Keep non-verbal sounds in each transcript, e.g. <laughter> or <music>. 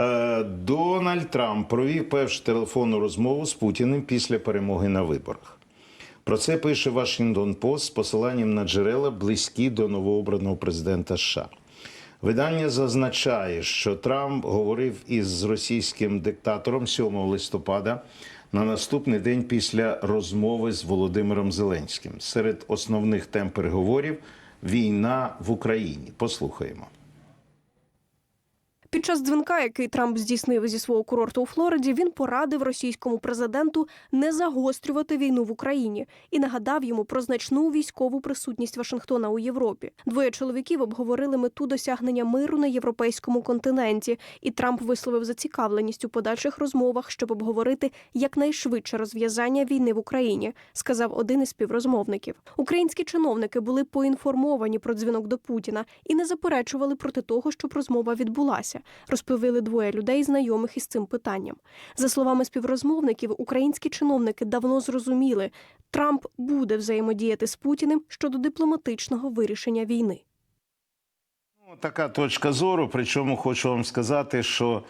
Е, Дональд Трамп провів першу телефонну розмову з Путіним після перемоги на виборах. Про це пише Вашингтон Пост з посиланням на джерела, близькі до новообраного президента США. Видання зазначає, що Трамп говорив із російським диктатором 7 листопада на наступний день після розмови з Володимиром Зеленським. Серед основних тем переговорів війна в Україні. Послухаємо. Під час дзвінка, який Трамп здійснив зі свого курорту у Флориді, він порадив російському президенту не загострювати війну в Україні і нагадав йому про значну військову присутність Вашингтона у Європі. Двоє чоловіків обговорили мету досягнення миру на європейському континенті, і Трамп висловив зацікавленість у подальших розмовах, щоб обговорити якнайшвидше розв'язання війни в Україні, сказав один із співрозмовників. Українські чиновники були поінформовані про дзвінок до Путіна і не заперечували проти того, щоб розмова відбулася розповіли двоє людей, знайомих із цим питанням. За словами співрозмовників, українські чиновники давно зрозуміли, Трамп буде взаємодіяти з Путіним щодо дипломатичного вирішення війни. Ну, Така точка зору. Причому хочу вам сказати, що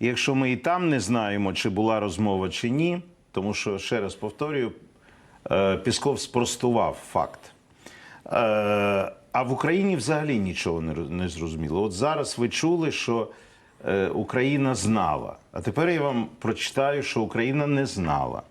якщо ми і там не знаємо, чи була розмова чи ні, тому що ще раз повторюю, е, Пісков спростував факт. А в Україні взагалі нічого не зрозуміло. От зараз ви чули, що е, Україна знала. А тепер я вам прочитаю, що Україна не знала.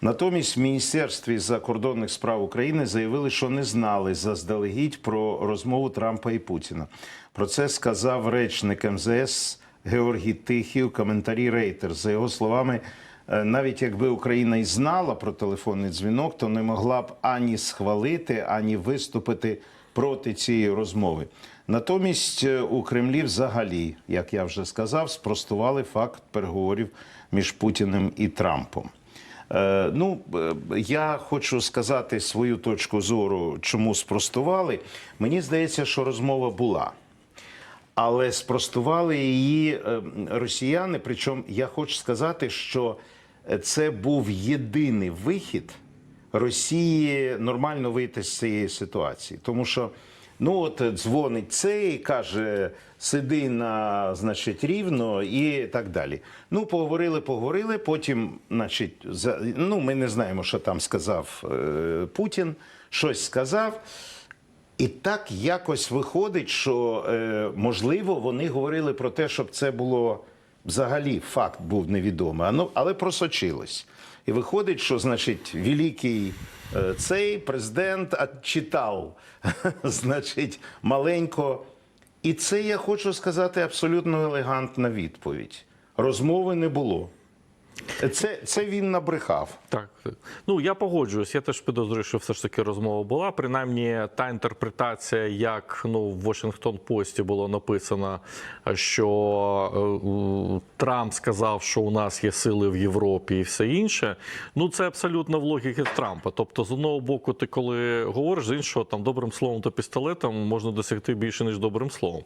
Натомість в Міністерстві закордонних справ України заявили, що не знали заздалегідь про розмову Трампа і Путіна. Про це сказав речник МЗС Георгій Тихий у коментарі Рейтер. За його словами, е, навіть якби Україна і знала про телефонний дзвінок, то не могла б ані схвалити, ані виступити проти цієї розмови. Натомість е, у Кремлі взагалі, як я вже сказав, спростували факт переговорів між Путіним і Трампом. Е, Ну, е, я хочу сказати свою точку зору, чому спростували. Мені здається, що розмова була. Але спростували її росіяни. Причому я хочу сказати, що це був єдиний вихід Росії нормально вийти з цієї ситуації. Тому що ну от дзвонить цей, каже, сиди на значить рівно і так далі. Ну, поговорили, поговорили. Потім, значить, за, ну ми не знаємо, що там сказав е, Путін, щось сказав. І так якось виходить, що е, можливо вони говорили про те, щоб це було взагалі факт був невідомий, ну, але просочилось. І виходить, що значить великий е, цей президент читав, <laughs> значить, маленько. І це я хочу сказати абсолютно елегантна відповідь. Розмови не було. Це, це він набрехав. Так, ну я погоджуюсь. Я теж підозрюю, що все ж таки розмова була. Принаймні, та інтерпретація, як ну в Washington Пості було написано, що е, Трамп сказав, що у нас є сили в Європі і все інше. Ну це абсолютно в логіки Трампа. Тобто, з одного боку, ти коли говориш, з іншого там добрим словом та пістолетом можна досягти більше ніж добрим словом.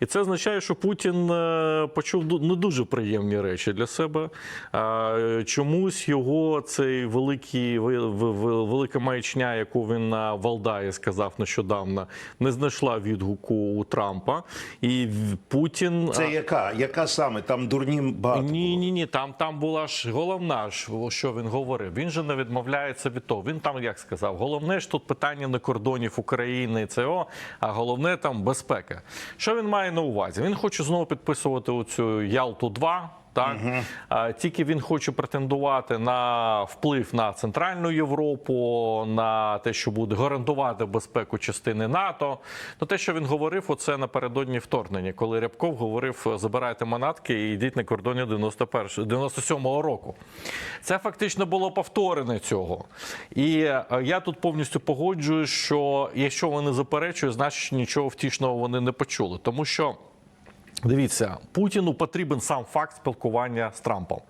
І це означає, що Путін е, почув не дуже приємні речі для себе. Е, Чомусь його цей великий велика маячня, яку він на Валдаї сказав нещодавно, не знайшла відгуку у Трампа. І Путін Це яка? Яка саме? Там дурні багато. ні, було. ні, ні. Там там була ж головна що він говорив. Він же не відмовляється від того. Він там як сказав, головне ж тут питання не кордонів України і ЦО, а головне там безпека. Що він має на увазі? Він хоче знову підписувати оцю Ялту 2 так а, тільки він хоче претендувати на вплив на центральну Європу, на те, що буде гарантувати безпеку частини НАТО. Ну те, що він говорив, оце напередодні вторгнення, коли Рябков говорив: забирайте манатки і йдіть на кордоні 91 97-го року. Це фактично було повторене цього. І е, я тут повністю погоджуюсь, що якщо вони заперечують, значить нічого втішного вони не почули, тому що. Дивіться, Путіну потрібен сам факт спілкування з Трампом,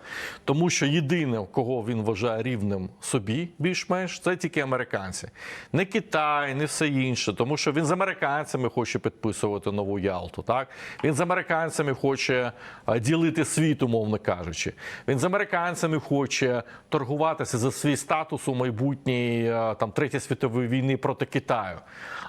тому що єдине, кого він вважає рівним собі, більш-менш, це тільки американці, не Китай, не все інше, тому що він з американцями хоче підписувати нову Ялту. Так він з американцями хоче е, ділити світ, умовно кажучи. Він з американцями хоче торгуватися за свій статус у майбутній е, там третій світової війни проти Китаю.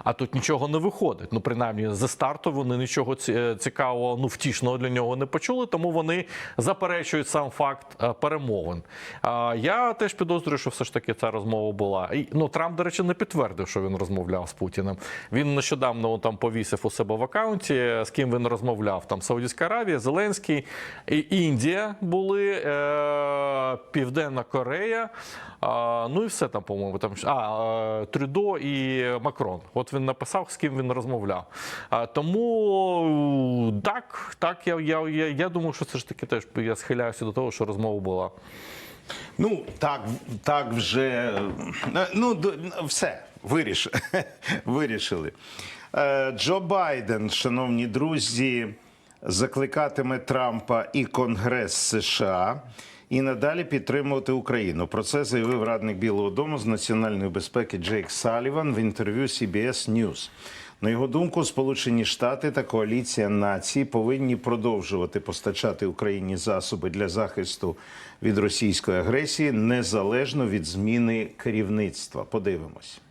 А тут нічого не виходить. Ну принаймні за старту вони нічого е, цікавого такого ну втішного для нього не почули, тому вони заперечують сам факт е, перемовин. Я теж підозрюю, що все ж таки ця розмова була. І ну Трамп, до речі, не підтвердив, що він розмовляв з Путіним. Він нещодавно там повісив у себе в акаунті, з ким він розмовляв. Там Саудівська Аравія, Зеленський, і Індія були, е, Південна Корея. Ну і все там, по-моєму, там а, е, Трюдо і Макрон. От він написав, з ким він розмовляв. Тому так, так, я, я, я, я думаю, що це ж таки теж я схиляюся до того, що розмова була. Ну, так, так вже. е, Ну, все, виріш, <laughs> вирішили. Е, Джо Байден, шановні друзі, закликатиме Трампа і Конгрес США і надалі підтримувати Україну. Про це заявив радник Білого Дому з національної безпеки Джейк Саліван в інтерв'ю CBS News. На його думку, Сполучені Штати та коаліція націй повинні продовжувати постачати Україні засоби для захисту від російської агресії незалежно від зміни керівництва. Подивимось.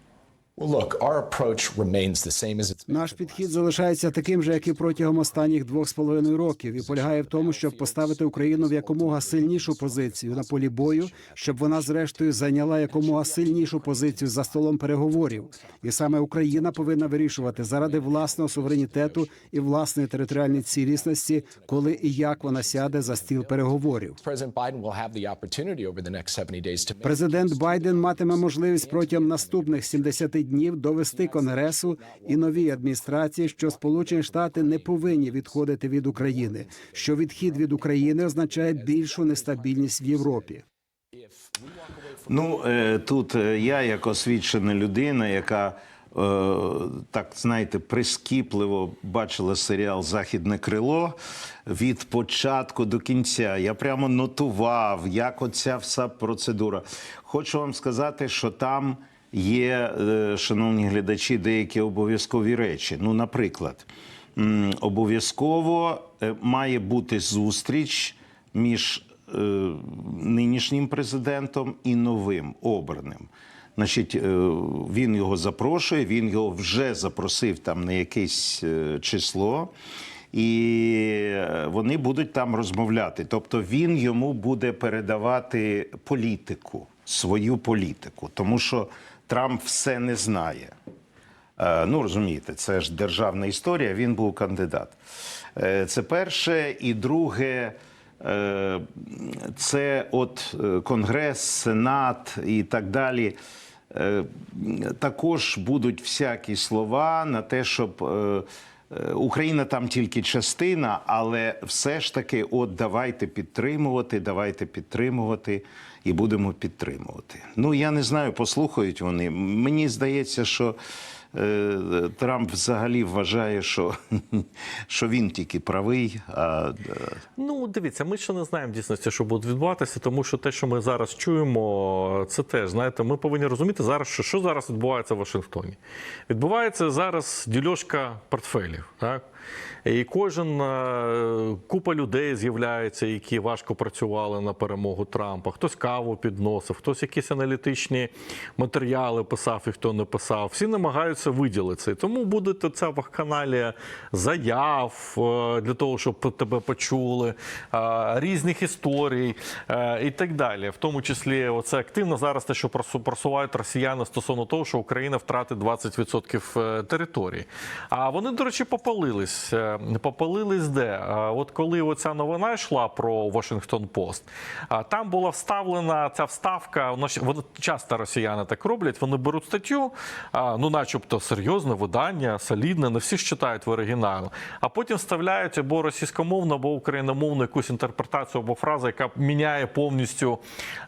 Наш підхід залишається таким же, як і протягом останніх двох з половиною років, і полягає в тому, щоб поставити Україну в якомога сильнішу позицію на полі бою, щоб вона зрештою зайняла якомога сильнішу позицію за столом переговорів. І саме Україна повинна вирішувати заради власного суверенітету і власної територіальної цілісності, коли і як вона сяде за стіл переговорів. President Biden will have the opportunity over the next 70 days to make Президент Байден матиме можливість протягом наступних 70 днів довести Конгресу і новій адміністрації, що Сполучені Штати не повинні відходити від України, що відхід від України означає більшу нестабільність в Європі. Ну е, тут е, я, як освічена людина, яка е, так знаєте, прискіпливо бачила серіал Західне крило від початку до кінця. Я прямо нотував, як оця вся процедура. Хочу вам сказати, що там є, е, шановні глядачі, деякі обов'язкові речі. Ну, наприклад, обов'язково е, має бути зустріч між е, нинішнім президентом і новим обраним. Значить, він його запрошує, він його вже запросив там на якесь число, і вони будуть там розмовляти. Тобто він йому буде передавати політику, свою політику, тому що Трамп все не знає. Е, Ну, розумієте, це ж державна історія, він був кандидат. Е, Це перше. І друге, е, це от Конгрес, Сенат і так далі. Також будуть всякі слова на те, щоб Україна там тільки частина, але все ж таки, от давайте підтримувати, давайте підтримувати і будемо підтримувати. Ну я не знаю, послухають вони. Мені здається, що Трамп взагалі вважає, що, <laughs> що він тільки правий. А е, Ну, дивіться, ми ще не знаємо дійсності, що буде відбуватися, тому що те, що ми зараз чуємо, це теж знаєте, ми повинні розуміти зараз, що, що зараз відбувається в Вашингтоні. Відбувається зараз дільошка портфелів. Так? І кожен е, купа людей з'являється, які важко працювали на перемогу Трампа. Хтось каву підносив, хтось якісь аналітичні матеріали писав і хто не писав. Всі намагаються виділитися. І тому буде ця вакханалія заяв е, для того, щоб тебе почули, е, різних історій і так далі. В тому числі, оце активно зараз те, що просувають росіяни стосовно того, що Україна втратить 20% е, території. А вони, до речі, попалились. Е, Попалились де? Е, От коли оця новина йшла про Вашингтон Пост, там була вставлена ця вставка. Вони часто росіяни так роблять. Вони беруть статтю, ну, начебто, серйозне видання, солідне, не всі ж читають в оригіналі, а потім вставляють або російськомовну, або україномовну якусь інтерпретацію або фразу, яка міняє повністю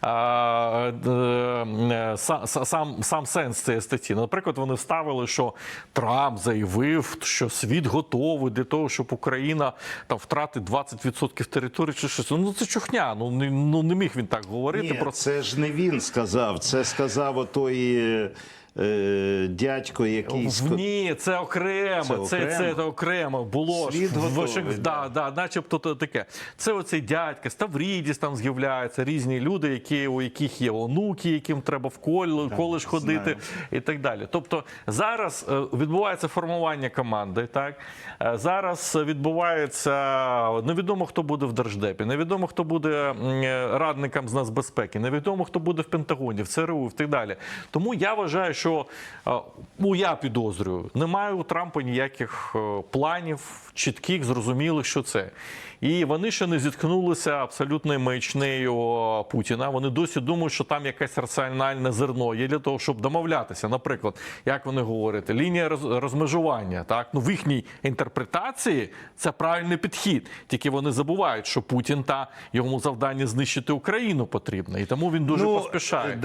е, е, сам, сам сенс цієї статті. Наприклад, вони вставили, що Трамп заявив, що світ готовий для того, щоб Україна там втратить 20% території чи щось. Ну це чухня. Ну не, ну, не міг він так говорити ні, про це ж не він сказав, це сказав отой. Е, дядько, який В ні, це окремо. Це Це, це, окремо? це, окремо було Світ ж в готовий, Вашингтоні. да. Да, начебто то таке. Це оцей дядька, Ставрідіс там з'являється, різні люди, які, у яких є онуки, яким треба в коледж, коледж ходити знаю. і так далі. Тобто зараз е, відбувається формування команди. Так Е, зараз відбувається невідомо, хто буде в держдепі, невідомо, хто буде е, радником з нацбезпеки, невідомо, хто буде в Пентагоні, в ЦРУ і так далі. Тому я вважаю, що е, ну, я підозрюю, немає у Трампа ніяких е, планів, чітких, зрозумілих, що це. І вони ще не зіткнулися абсолютною маячнею Путіна. Вони досі думають, що там якесь раціональне зерно є для того, щоб домовлятися. Наприклад, як вони говорять, лінія розмежування. Так ну в їхній інтерпретації це правильний підхід. Тільки вони забувають, що Путін та йому завдання знищити Україну потрібно, і тому він дуже Ну, поспішає. да,